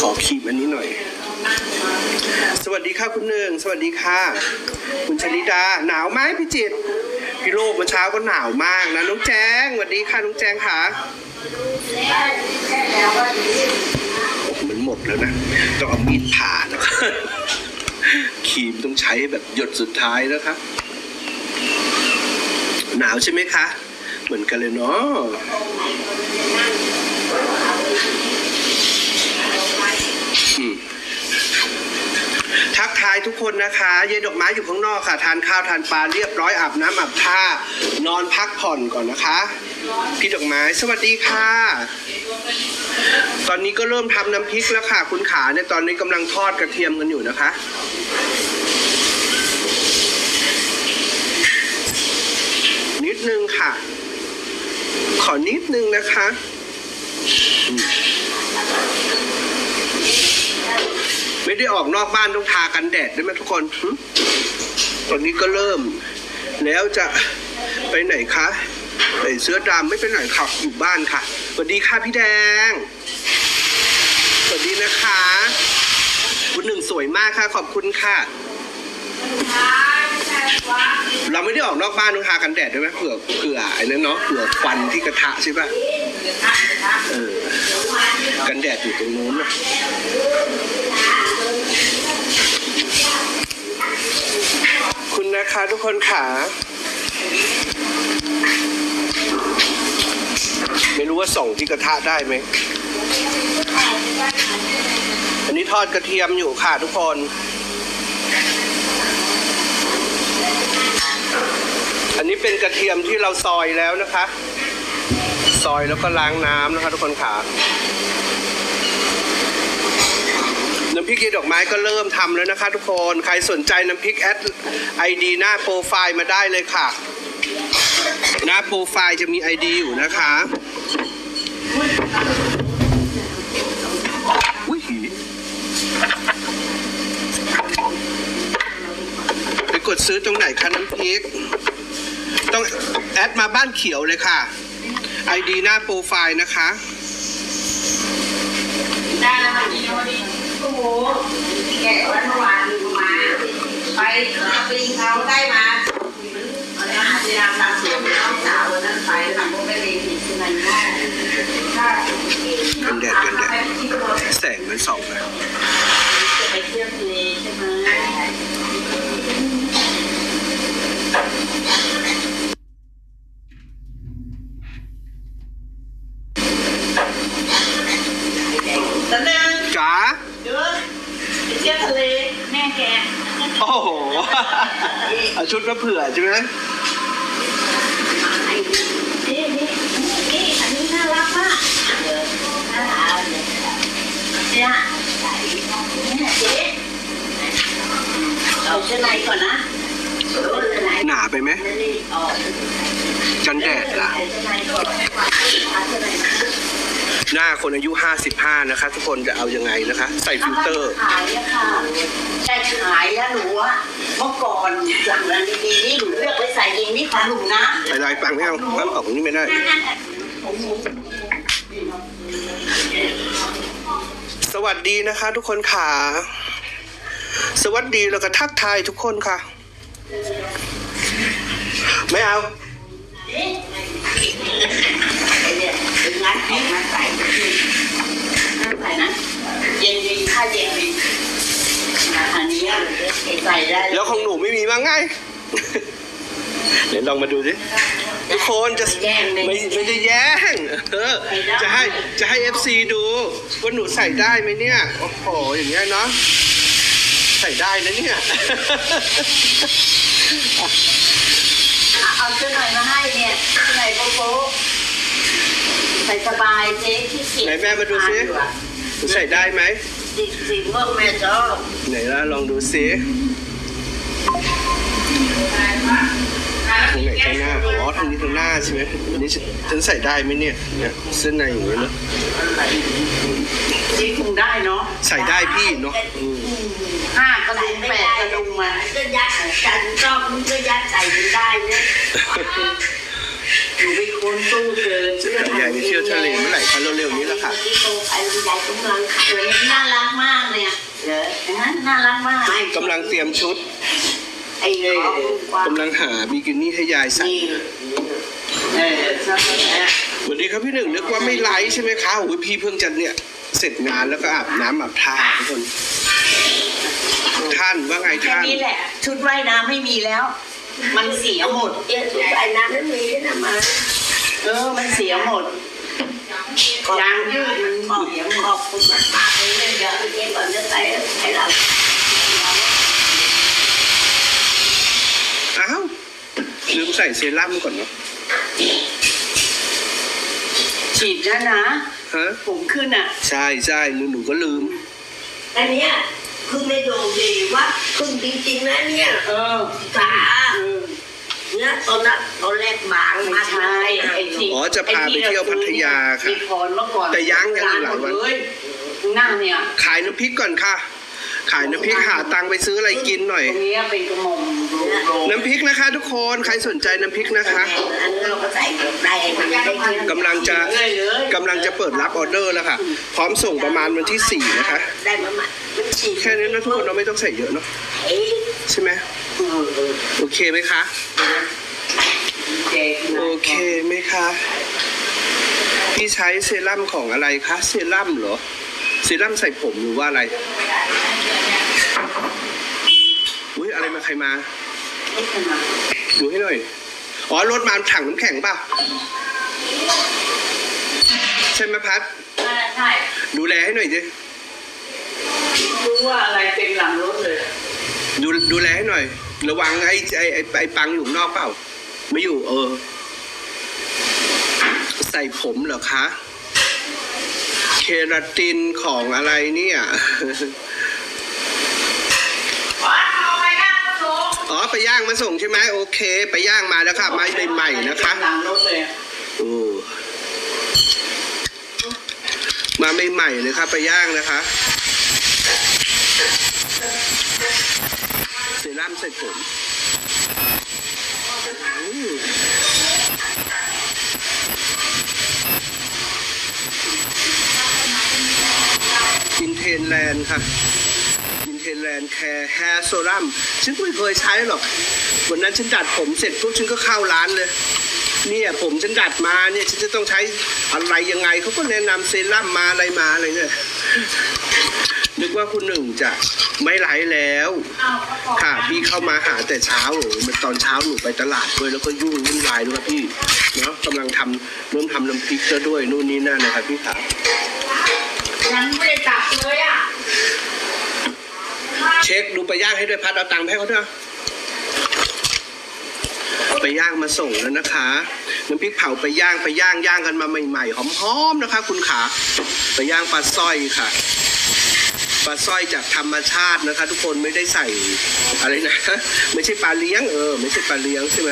ขอคีบอันนี้หน่อย สวัสดีค่ะคุณหนึ่ง สวัสดีค่ะ คุณชนิดา หนาวไหมพี่จิต พี่โลกเมื่อเช้าก็หนาวมากนะน้องแจงสวัสดีค่ะน้องแจงค่ะเหมือนหมดแล้วนะต้องเอามีดผ่านะครีมต้องใช้แบบหยดสุดท้ายนะครับหนาวใช่ไหมคะ เหมือนกันเลยเนาะ อืม ทายทุกคนนะคะยายดอกไม้อยู่ข้างนอกค่ะ ทานข้าวทานปลาเรียบร้อยอาบน้ำอาบท่านอนพักผ่อนก่อนนะคะ พี่ดอกไม้สวัสดีค่ะ ตอนนี้ก็เริ่มทำน้ำพริกแล้วค่ะ คุณขาเนี่ยตอนนี้กำลังทอดกระเทียมกันอยู่นะคะนิดนึงค่ะ ขอนิดนึงนะคะอืม ไม่ได้ออกนอกบ้านต้องทากันแดดด้วยไหมทุกคนตอนนี้ก็เริ่ม แล้วจะไปไหนคะใส่เสื้อดำไม่ไปไหนค่ะอยู่บ้านค่ะสวัสดีค่ะพี่แดงสวัสดีนะคะ คุณหนึ่งสวยมากค่ะ ขอบคุณค่ะ เราไม่ได้ออกนอกบ้านต้องทากันแดดด้วยไหมเผื่อเผื่อไอ้นั่นเนาะเผื่อควันที่กระทะใช่ปะเออกันแดดอยู่ตรงนู้นนะ นะคะทุกคนค่ะ ไม่รู้ว่าส่องที่กระทะได้ไหม อันนี้ทอดกระเทียมอยู่ค่ะทุกคน อันนี้เป็นกระเทียมที่เราซอยแล้วนะคะ ซอยแล้วก็ล้างน้ำนะคะทุกคนค่ะ น้ำพริกเยดอกไม้ก็เริ่มทำแล้วนะคะ ทุกคน ใครสนใจน้ำพริกแอดไอดีหน้าโปรไฟล์มาได้เลยค่ะ หน้าโปรไฟล์จะมีไอดีอยู่นะคะอุ้ยไปกดซื้อตรงไหนคะน้ำพริก ต้องแอดมาบ้านเขียวเลยค่ะไอดีหน้าโปรไฟล์นะคะ ได้แล้วค่ะนี่วันนี้โอ้โห แกะวันเมื่อวานดูมา ไปปริงเขาได้มาเอาเนี่ยาจจะตามเสียงน้องสาววันนั้นไปหลังก็ไปเรียนที่สุนันทาถ้กันแดดกันแดดแสงเหมือนส่องเลยะไปเที่ยวทะเลใช่ไหม ตอนนึง จ๋า เดี๋ยวไปเที่ยวทะเลแม่แก โอ้โห เอาชุดมาเผื่อใช่ไหม นี่นี่นี่อันนี้น่ารักมากเดี๋ยวน่ารักเลยเนี่ยเนี่ยเจ๊ เอาเสื้อในก่อนนะเสื้อในหนาไปไหมนี่ออกกันแดดล่ะเสื้อในก่อนเอาเสื้อในมาหน้าคนอายุ 55 นะคะ ทุกคนจะเอายังไงนะคะ ใส่ฟิลเตอร์ขายอะค่ะแต่ขายแล้วหนูอะเมื่อก่อนหลังนั้นดีๆนี่หนูเลือกไปใส่เองนี่ของหนูนะไปลายปังไม่เอาน้ำออกนี่ไม่ได้สวัสดีนะคะทุกคนค่ะ สวัสดีแล้วก็ทักทายทุกคนค่ะ ไม่เอาไอเนี่ยเป็นงานออกมาใส่น่าใส่นะเย็นดีถ้าเย็นดีอันนี้ใส่ได้แล้วของหนูไม่มีมั้งไงเดี๋ยวลองมาดูสิทุกคนจะไม่ไม่ได้แย่งเออจะให้จะให้ FC ดูว่าหนูใส่ได้ไหมเนี่ย โอ้โหอย่างเงี้ยเนาะ ใส่ได้นะเนี่ยเอาเสื้อหน่อยมาให้เนี่ยเสื้อหน่อยโป๊ะใส่สบายเจ๊ที่เกียจไหนแม่มาดูสิหนูใส่ได้ไหมสิสิเมื่อแม่ชอบไหนล่ะลองดูสิ ตรงไหนข้างหน้าอ๋อทางนี้ทางหน้าใช่ไหมอันนี้ฉันใส่ได้ไหมเนี่ยเนี่ยเส้นในอย่างนี้เนอะจีคงได้เนาะใส่ได้พี่เนาะอืมห้ากระดุมแปดกระดุมมาก็ยัดฉันชอบมันก็ยัดใส่ไม่ได้เนี่ยหนูไปค้นตู้เกินใหญ่ไปเที่ยวทะเลเมื่อไหร่คะเร็วๆนี้แหละค่ะที่โตไปใหญ่กำลังขับเลยน่ารัน่ารักมากกำลังเตรียมชุด ไอ้เลยกกำลังหาบิกินี่ให้ยายใส่นี่เออชอบแบบสวัสดีครับพี่หนึ่งนึกว่าไม่ไลฟ์ใช่ไหมคะโอ้ยพี่เพิ่งจะเนี่ยเสร็จงานแล้วก็อาบน้ำอาบท่าทุกคน ท่านว่าไงแค่ท่าน นี้แหละ ชุดว่ายน้ำไม่มีแล้ว มันเสียหมดเดี๋ยวชุดว่ายน้ำนั้นมีด้วยนะมาเออ มันเสียหมดยางยืดมันขอบเสียหขมอดบคุณมากมากๆเลยเนี่ยเดี๋ยวเย็นก่อนจะไปให้เรา อ้าว ลืมใส่เซรั่มก่อนเนาะฉีดแล้วนะฮะผมขึ้นอะ ใช่ใช่หนูหนูก็ลืม อันเนี้ยเพิ่งได้ดูดีว่าเพิ่งจริงๆนะเนี่ย เออขาเออเนี่ยตอนนั้นตอนแรกบางไม่มากใช่ไอ้ที่อ๋อจะพาไปเที่ยวพัทยาค่ะมีพรเมื่อก่อนแต่ยังยังอยู่หลายวันร้หมดเลยหน้าเนี่ย ขายน้ำพริกก่อนค่ะ ขายน้ำพริกหาตังค์ไปซื้ออะไรกินหน่อย ตรงนี้เป็นกระหม่อมโลน้ำพริกนะคะ ทุกคนใครสนใจน้ำพริกนะคะอันเราก็ใส่ได้ให้มันได้ขึ้นกำลังจะเลยเลยกำลังจะเปิดรับออเดอร์แล้วค่ะ พร้อมส่งประมาณวันที่สี่นะคะ ได้มาใหม่มันฉีดแค่นี้นะทุกคนเราไม่ต้องใส่เยอะเนาะเอ้ยใช่ไหมเออเออโอเคไหมคะเจ๊ขนาดโอเคไหมคะพี่ใช้เซรั่มของอะไรคะเซรั่มเหรอ เซรั่มใส่ผมหรือว่าอะไรอุ้ยอะไรมาใครมาไม่ขนาดดูให้หน่อย อ๋อรถมาถังน้ำแข็งป่ะ ใช่ไหมพัดใช่ดูแลให้หน่อยดิรู้ว่าอะไรเป็นหลังรถเลย ดูดูแลให้หน่อย ระวังไอ้ไอ้ไอ้ไอ้ปังอยู่ข้างนอกเปล่า ไม่อยู่เออ ใส่ผมเหรอคะเค ราตินของอะไรเนี่ยอ๋อไปย่างมาส่งใช่ไหมโอเค ไปย่างมาแล้วค่ะไม้ใหม่ๆนะคะหลังรถเลยโอ้มาใหม่ๆเลยครับไปย่างนะคะเซรั่มใส่ผมอืม นเทนแลนด์ค่ะอินเทนแลนด์แคร์แฮร์โซรัมฉันไม่เคยใช้หรอก วันนั้นฉันดัดผมเสร็จปุ๊บฉันก็เข้าร้านเลย เนี่ยผมฉันดัดมาเนี่ยฉันจะต้องใช้อะไรยังไงเขาก็แนะนำเซรั่มมาอะไรมาอะไรเนี่ยนึกว่าคุณหนึ่งจะไม่ไลฟ์แล้ว ค่ะ พี่เข้ามาหาแต่เช้าโอ้โหมันตอนเช้าหนูไปตลาดด้วยแล้วก็ยุ่งวุ่นวายด้วยครับพี่เนาะกำลังทำเริ่มทำน้ำพริกแล้วด้วยนู่นนี่นั่นนะครับพี่ขายังไม่ได้ตัก เลยอะเช็คดูไปย่างให้ด้วยพัดเอาตังค์ให้เขาด้วยไปย่างมาส่งแล้วนะคะน้ำพริกเผาไปย่างไปย่างย่างกันมาใหม่ๆหอมๆนะคะ คุณขาไปย่างปลาสร้อยค่ะปลาสร้อยจากธรรมชาตินะคะ ทุกคนไม่ได้ใส่อะไรนะไม่ใช่ปลาเลี้ยงเออ ไม่ใช่ปลาเลี้ยงใช่ไหม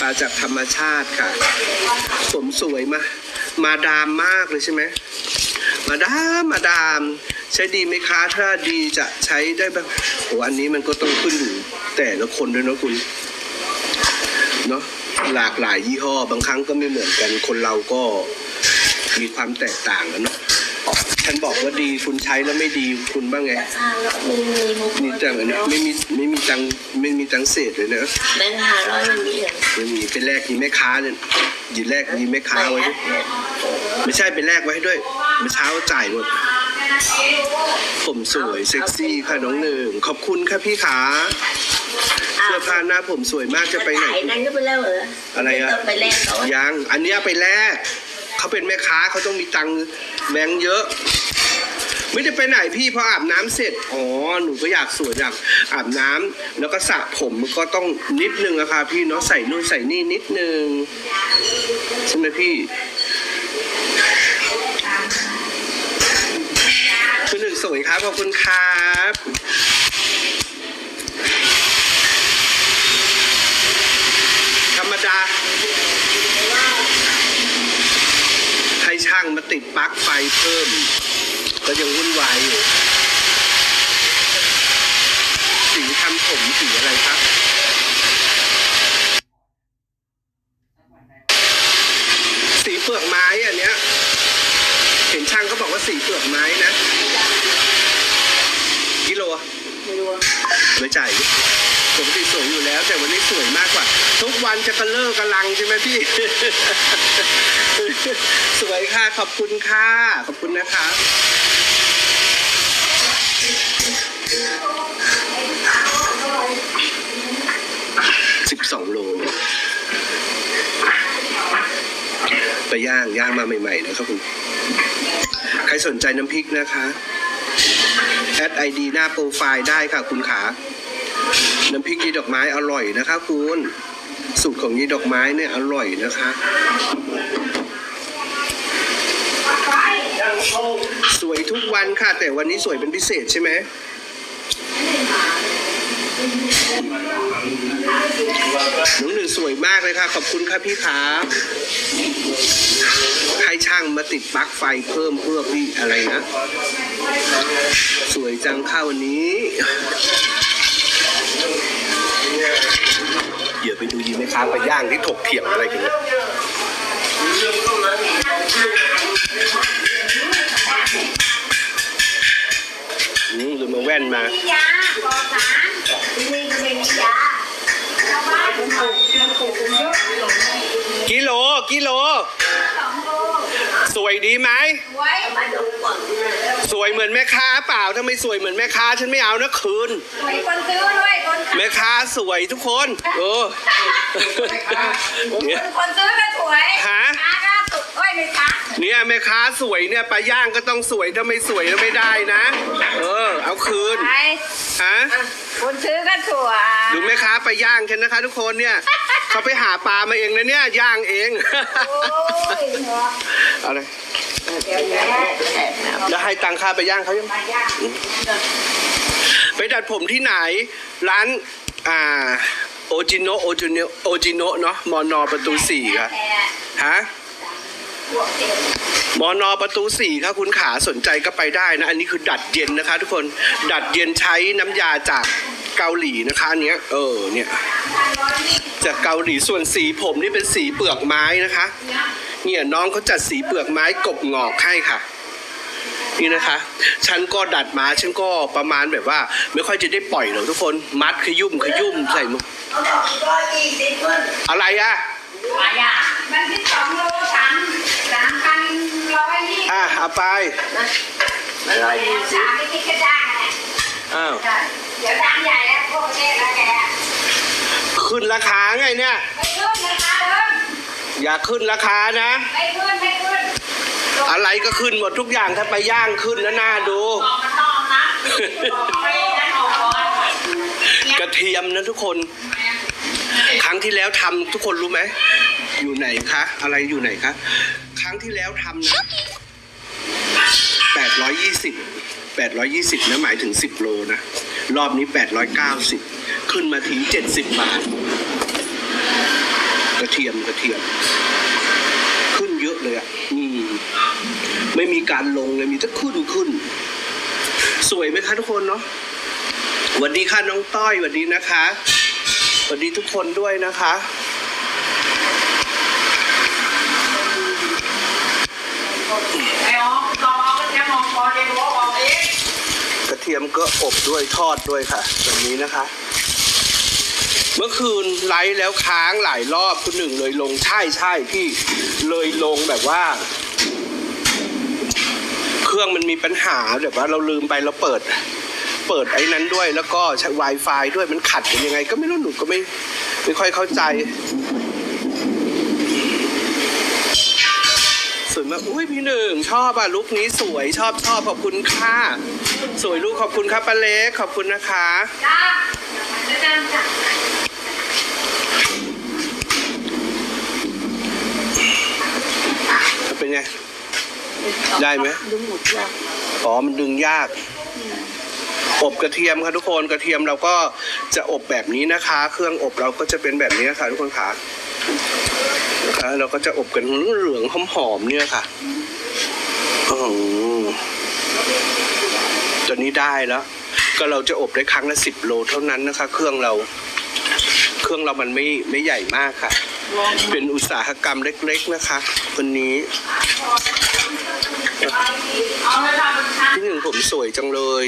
ปลาจากธรรมชาติค่ะผมสวยมา มาดามมากเลยใช่ไหม มาดามมาดาม ใช้ดีไหมคะ ถ้าดีจะใช้ได้บ้างโอ้อันนี้มันก็ต้องขึ้นอยู่แต่ละคนด้วยเนาะคุณเนาะหลากหลายยี่ห้อบางครั้งก็ไม่เหมือนกันคนเราก็มีความแตกต่างกันเนาะฉันบอกว่าดีคุณใช้แล้วไม่ดีคุณบ้างไงอ่าแล้วมีมีมุกนี่จังอันนี้ไม่มีไม่มีตังค์ไม่มีตังค์เศษเลยนะแบงค์ห้าร้อยมันมีเหรอไม่มีเป็นแลกมีแม่ค้าเนี่ยหยิบแลกมีแม่ค้าไว้ด้วยเนี่ยไม่ใช่เป็นแลกไว้ให้ด้วย เมื่อเช้าจ่ายหมด ผมสวยเซ็กซี่ค่ะน้องหนึ่ง ขอบคุณค่ะพี่ขาเสื้อผ้าหน้าผมสวยมากจะไปไหน ขายนั่นก็ไปแล้วเหรออะไรอะม่ต้องไปแลกเขาอะยัง อันเนี้ยไปแลกเขาเป็นแม่ค้าเขาต้องมีตังค์แบงค์เยอะ ไม่ได้ไปไหนพี่พออาบน้ำเสร็จ อ๋อ หนูก็อยากสวยอยากอาบน้ำแล้วก็สระผมมันก็ต้องนิดนึงอะค่ะพี่เนาะใส่นู่นใส่นี่นิดนึงใช่ไหมพี่ สวยครับ ขอบคุณครับธรรมดาให้ช่างมาติดปลั๊กไฟเพิ่ม ก็ยังวุ่นวายอยู่สีทำผมสีอะไรครับ สีเปลือกไม้อันเนี้ย เห็นช่างเขาบอกว่าสีเปลือกไม้นะ กิโลอะ ไม่จ่ายปกติสวยอยู่แล้ว แต่วันนี้สวยมากกว่า ทุกวันจะกระเลิกกระลัง ใช่ไหมพี่ สวยค่ะ ขอบคุณค่ะ ขอบคุณนะคะสิบสองโลไปย่างย่างมาใหม่ๆนะครับคุณใครสนใจน้ำพริกนะคะแอดไอดีหน้าโปรไฟล์ได้ค่ะคุณขา น้ำพริกยีดอกไม้อร่อยนะคะคุณ สูตรของยีดอกไม้เนี่ยอร่อยนะคะ สวยทุกวันค่ะ แต่วันนี้สวยเป็นพิเศษใช่ไหมน้องหนึ่งสวยมากเลยค่ะ ขอบคุณค่ะพี่ขาให้ช่างมาติดปลั๊กไฟเพิ่มเพื่อพี่อะไรนะ สวยจังค่ะวันนี้ เดี๋ยวไปดูยีไหมคะไปย่างที่ถกเถียงอะไรกันเนี่ยอืมลืมมาแว่นมา ยาปอสารนี่ก็เป็นยาชาวบ้านปลูกปลูกเยอะ กิโล กิโล วยดีไหมไว้มาดูก่อนนะสวยเหมือนแม่ค้าเปล่าถ้าไม่สวยเหมือนแม่ค้าฉันไม่เอานะคืน สวยคนซื้อด้วยคนขายแม่ค้าสวยทุกคนโอ้เนี่ยคนซื้อก็สวยฮะ ค้าก็ สุดโอ้ยไม่ค้าเนี่ยแม่ค้าสวยเนี่ยปลาย่างก็ต้องสวยถ้าไม่สวยแล้วไม่ได้นะ เออ เอาคืนไปฮะคนซื้อก็สวยดูแม่ค้าไปย่างกันนะคะ ทุกคนเนี่ยเขาไปหาปลามาเองนะเนี่ยย่างเอง โอ้ยเนาะเอาเลยเดี๋ยวแย่แล้วให้ตังค่าไปย่างเขายัง มาย่างไปดัดผมที่ไหน ร้าน อ่า โอจิโนโอจิโนโอจิโนเนาะมอนอประตูสี่ค่ะฮะ บวกเจ็ดมอนอประตูสี่ครับคุณขาสนใจก็ไปได้นะ อันนี้คือดัดเย็นนะคะ ทุกคนดัดเย็นใช้น้ำยาจากเกาหลีนะคะอันเนี้ยเออเนี่ยจากเกาหลีส่วนสีผมนี่เป็นสีเปลือกไม้นะคะ เนี่ยน้องเขาจัดสีเปลือกไม้กบงอกให้ค่ะนี่นะคะ ฉันก็ดัดมาฉันก็ประมาณแบบว่า ไม่ค่อยจะได้ปล่อยหรอกทุกคนมัดขยุ่มขยุ่มใส่มุกเขาบอกร้อยยี่สิบคนอะไรอะมาย่างมันที่สองโล อยนี่อะเอาไปนะมันร้อยยี่สิสาบมไม่คิดจะได้ไงอ้าวเดี๋ยวดังใหญ่แล้วพวกประเทศแล้วแกขึ้นราคาไงเนี่ยไม่ขึ้นนะคะเดิมอย่าขึ้นราคานะไม่ขึ้นไม่ขึ้นอะไรก็ขึ้นหมดทุกอย่างถ้าไปย่างขึ้นนะน่าดูบอกมันต้องนะบอกไม่ได้ออกก่อนกระเทียมนะทุกคน ครั้งที่แล้วทำทุกคนรู้ไหมอยู่ไหนคะ อะไรอยู่ไหนคะ ครั้งที่แล้วทำนะแปด ร้อยยี่สิบแปดร้อยยี่สิบนะหมายถึงสิบโลนะ รอบนี้แปดร้อยเก้าสิบขึ้นมาถึงเจ็ดสิบบาท กระเทียมกระเทียม ขึ้นเยอะเลยอะอืมไม่มีการลงเลยมีแต่ขึ้นขึ้น สวยไหมคะทุกคนเนาะสวัสดีค่ะน้องต้อยสวัสดีนะคะสวัสดีทุกคนด้วยนะคะอ้อ๋ กระเทียมก็อบด้วยทอดด้วยค่ะแบบนี้นะคะ เมื่อคืนไลฟ์แล้วค้างหลายรอบคุณหนึ่งเลยลงใช่ใช่พี่เลยลงแบบว่า เครื่องมันมีปัญหาแบบว่าเราลืมไปเราเปิด เปิดไอ้นั้นด้วยแล้วก็ใช้ Wi-Fi ด้วยมันขัดกันยังไง ก็ไม่รู้หนูก็ไม่ไม่ค่อยเข้าใจ สวยมากอุ้ยพี่หนึ่งชอบอะลุคนี้สวยชอบชอบขอบคุณค่ะสวยลูกขอบคุณครับป้าเล็กขอบคุณนะคะจ้าจะดังจ้ะเป็นไง ได้ไหมดึงหมดยากอ๋อมันดึงยาก อบกระเทียมค่ะทุกคนกระเทียมเราก็จะอบแบบนี้นะคะ เครื่องอบเราก็จะเป็นแบบนี้ค่ะทุกคนค่ะ นะคะ เราก็จะอบกันเหลืองหอมๆเนี่ยค่ะอตอนนี้ได้แล้ว ก็เราจะอบได้ครั้งละสิบโลเท่านั้นนะคะ เครื่องเรา เครื่องเรามันไม่ไม่ใหญ่มากค่ะ เป็นอุตสาหกรรมเล็ก ๆนะคะวันนี้ที่หนึ่งผมสวยจังเลย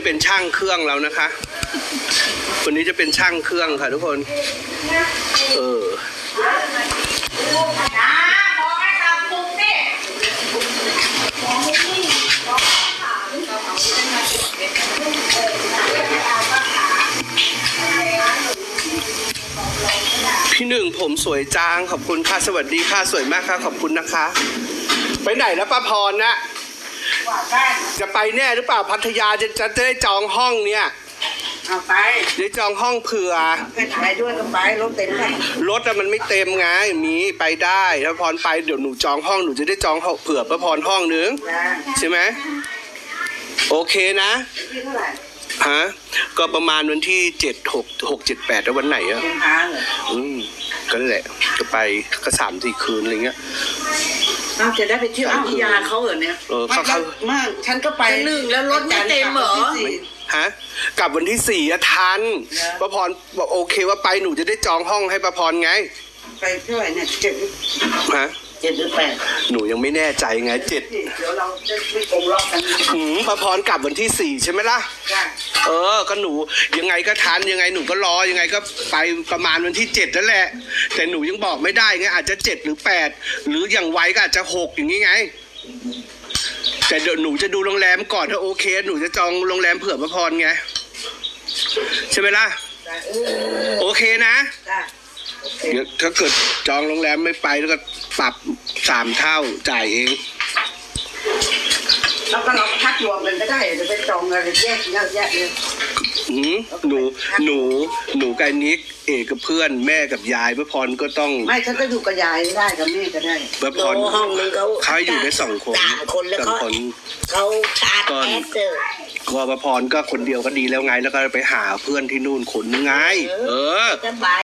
จะเป็นช่างเครื่องแล้วนะคะ คนนี้จะเป็นช่างเครื่องค่ะทุกคน เออพี่หนึ่งผมสวยจังขอบคุณค่ะ สวัสดีค่ะ สวยมากค่ะ ขอบคุณนะคะ ไปไหนแล้วป้าพรนะ กวาดบ้านจะไปแน่หรือเปล่าพัทยาจะจะจะได้จองห้องเนี่ยเอาไปได้จองห้องเผื่อให้ไปด้วยก็ไปรถเต็มไปรถอะมันไม่เต็มไงมีไปได้ถ้าพรไปเดี๋ยวหนูจองห้องหนูจะได้จองห้องเผื่อป้าพรห้องนึงนะใช่ไหมโอเคนะที่เท่าไหร่ฮะก็ประมาณวันที่เจ็ดหกหกเจ็ดแปดแล้ววันไหนอะเป็นหาเหรออืมก็นั่นแหละจะไปก็สามสี่คืนอะไรเงี้ย อ้าวจะได้ไปเที่ยวอ้าวพี่ยาเขาเหรอเนี่ยเออเขาเขา มากฉันก็ไปหนึ่งแล้วรถไม่เต็มเหรอ ฮะกลับวันที่สี่อะทันเหรอป้าพรบอกโอเคว่าไปหนูจะได้จองห้องให้ป้าพรไง ไปเท่าไหร่เนี่ยเจ็ด ฮะ เจ็ดหรือแปดหนูยังไม่แน่ใจไงเจ็ดเดี๋ยวเราจะไม่โกงล็อกกันหืมป้าพรกลับวันที่สี่ใช่ไหมล่ะจ้าเออ ก็หนูยังไงก็ทันยังไงหนูก็รอยังไงก็ไปประมาณวันที่เจ็ดนั่นแหละ แต่หนูยังบอกไม่ได้ไงอาจจะเจ็ดหรือแปดหรืออย่างไวก็อาจจะหกอย่างนี้ไง แต่เดี๋ยวหนูจะดูโรงแรมก่อนถ้าโอเค หนูจะจองโรงแรมเผื่อพระพรไง ใช่ไหมล่ะจ้าเออโอเคนะจ้า เดี๋ยวถ้าเกิดจองโรงแรมไม่ไปแล้วก็ปรับสามเท่าจ่ายเองแล้วก็เราพักรวมกันก็ได้เดี๋ยวไปจองอะไรแยกเยอะแยะเลยหืมหนู หนู หนูกับนิก เอกกับเพื่อน แม่กับยายพระพรก็ต้องไม่ฉันก็อยู่กับยายได้กับแม่ก็ได้พระพโอ้รห้องนึงเขาเขาอยู่ได้สองคนสามคนแล้วสอก็งคนเขาชาร์จก่อนแอสเซอร์ก็พระพรก็คนเดียวก็ดีแล้วไง แล้วก็ไปหาเพื่อนที่นู่นคนนึงไง เออสบาย